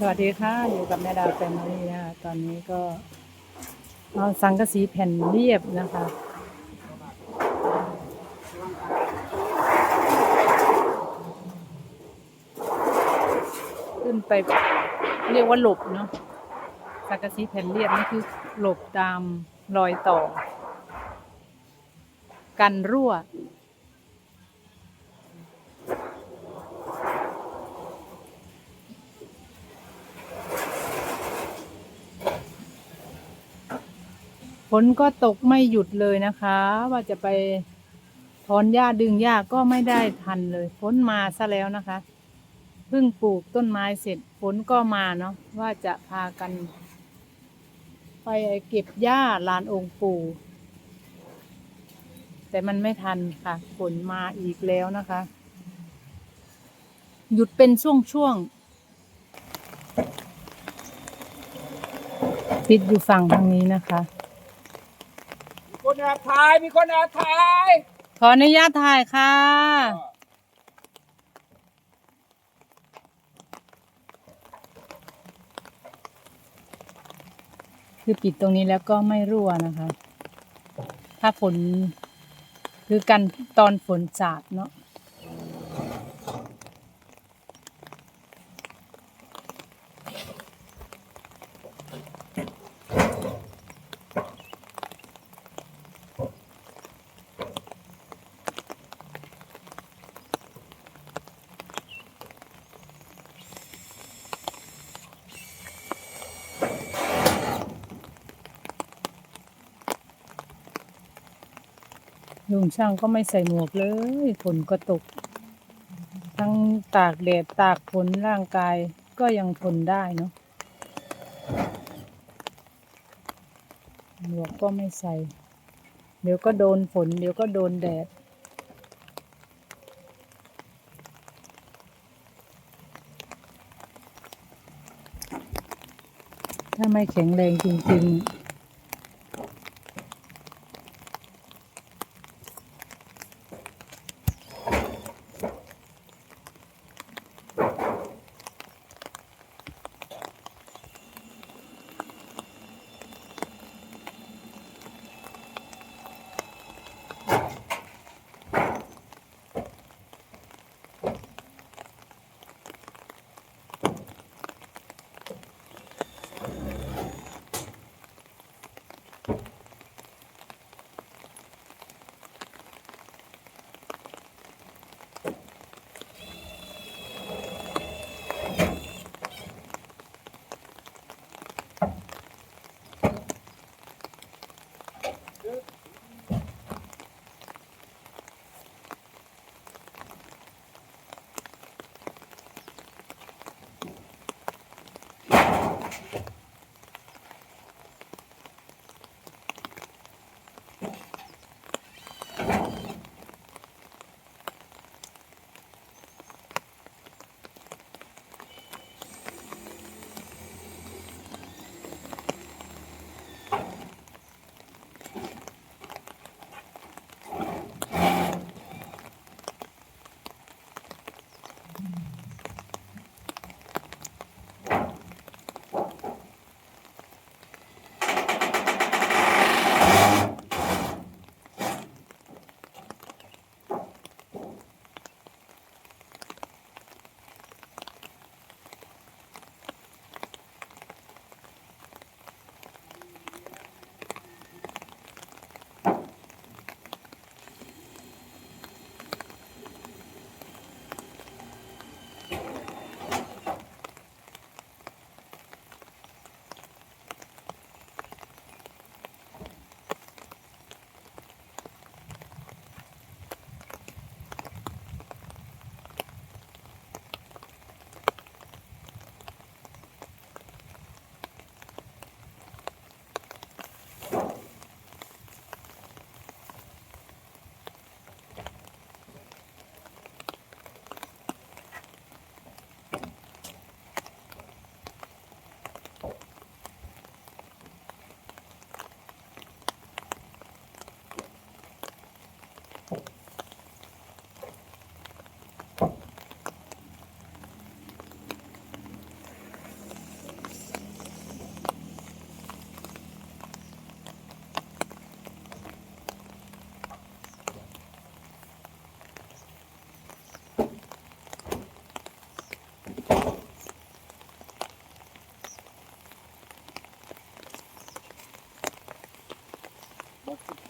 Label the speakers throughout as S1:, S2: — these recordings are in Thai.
S1: สวัสดีค่ะ อยู่กับแม่ดาวแฟมิลี่นะคะตอนนี้ก็เอาสังกะสีแผ่นเรียบนะคะ ขึ้นไปเรียกว่าหลบเนาะสังกะสีแผ่นเรียบนี่คือหลบตามรอยต่อ กันรั่ว ฝนก็ตกไม่หยุดเลยนะคะ ว่าจะไปถอนหญ้าดึงหญ้าก็ไม่ได้ทันเลยฝนมาซะแล้วนะคะ เพิ่งปลูกต้นไม้เสร็จฝนก็มาเนาะว่าจะพากัน ไปเก็บหญ้าลานองค์ปู่แต่มันไม่ทันค่ะฝนมาอีกแล้วนะคะ หยุดเป็นช่วงๆติดอยู่ฝั่งทางนี้นะคะ
S2: แอบถ่ายมีคนแอบถ่าย
S1: ขออนุญาตถ่ายค่ะ คือปิดตรงนี้แล้วก็ไม่รั่วนะคะ ถ้าฝน คือกันตอนฝนสาดเนาะ ลุงช่างก็ไม่ใส่หมวกเลยฝนก็ตก ทั้งตากแดดตากฝนร่างกายก็ยังทนได้เนาะหมวกก็ไม่ใส่ เดี๋ยวก็โดนฝน เดี๋ยวก็โดนแดด ถ้าไม่แข็งแรงจริง ๆ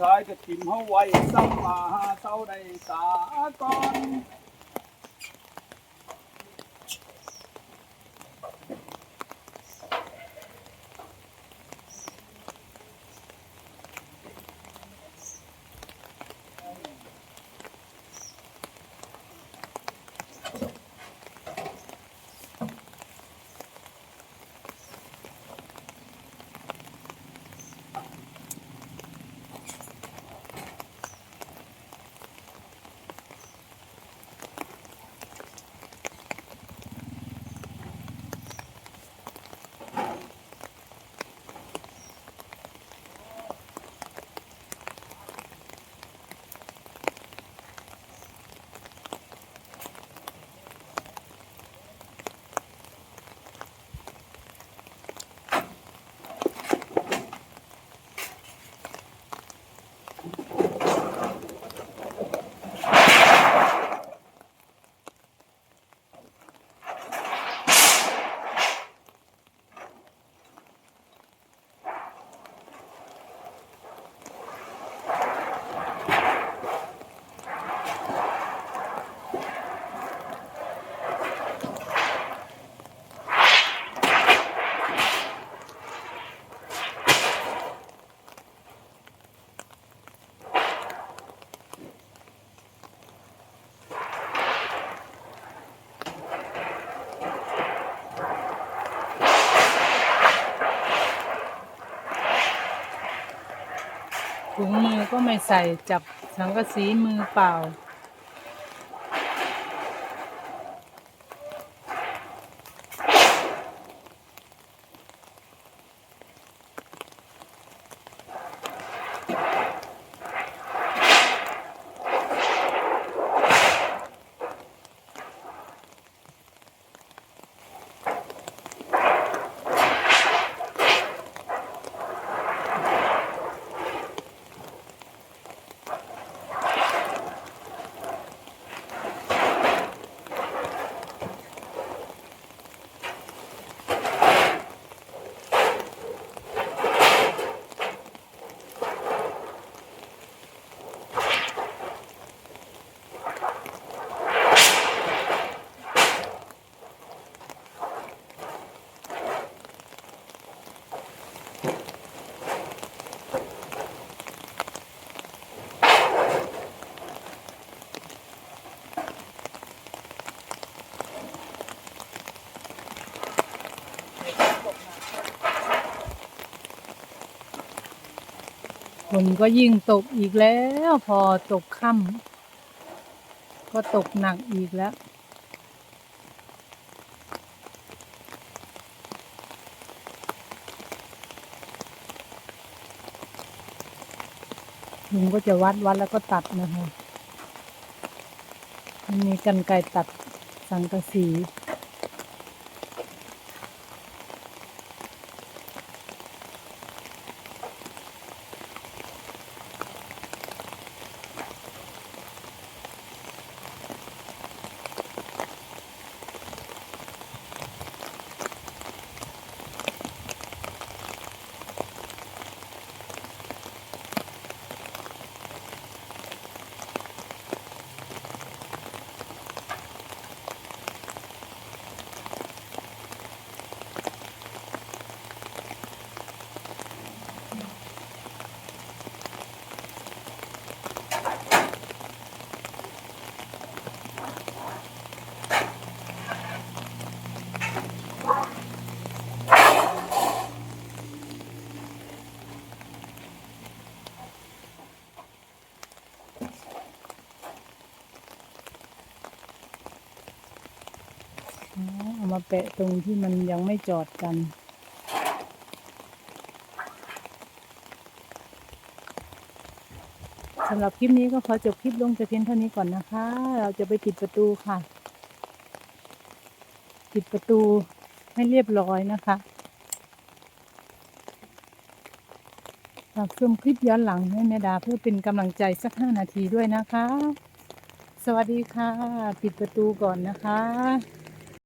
S2: ทายก็ทิมเฮาไว้ซ้ำมาหาเศร้าได้สาก่อน
S1: ถุงมือก็ไม่ใส่จับสังกะสีมือเปล่า ฝนก็ยิ่งตกอีกแล้วพอตกค่ำก็ตกหนักอีกแล้ว ลุงก็จะวัดวัดแล้วก็ตัดนะคะมันมีกันไกตัดสังกะสี มาแปะตรงที่มันยังไม่จอดกัน สำหรับคลิปนี้ก็ขอจบคลิปลงแต่เพียงเท่านี้ก่อนนะคะ เราจะไปปิดประตูค่ะ ปิดประตูให้เรียบร้อยนะคะฝากชมคลิปย้อนหลังให้แม่ดาเพื่อเป็นกำลังใจสักห้านาทีด้วยนะคะ สวัสดีค่ะ ปิดประตูก่อนนะคะ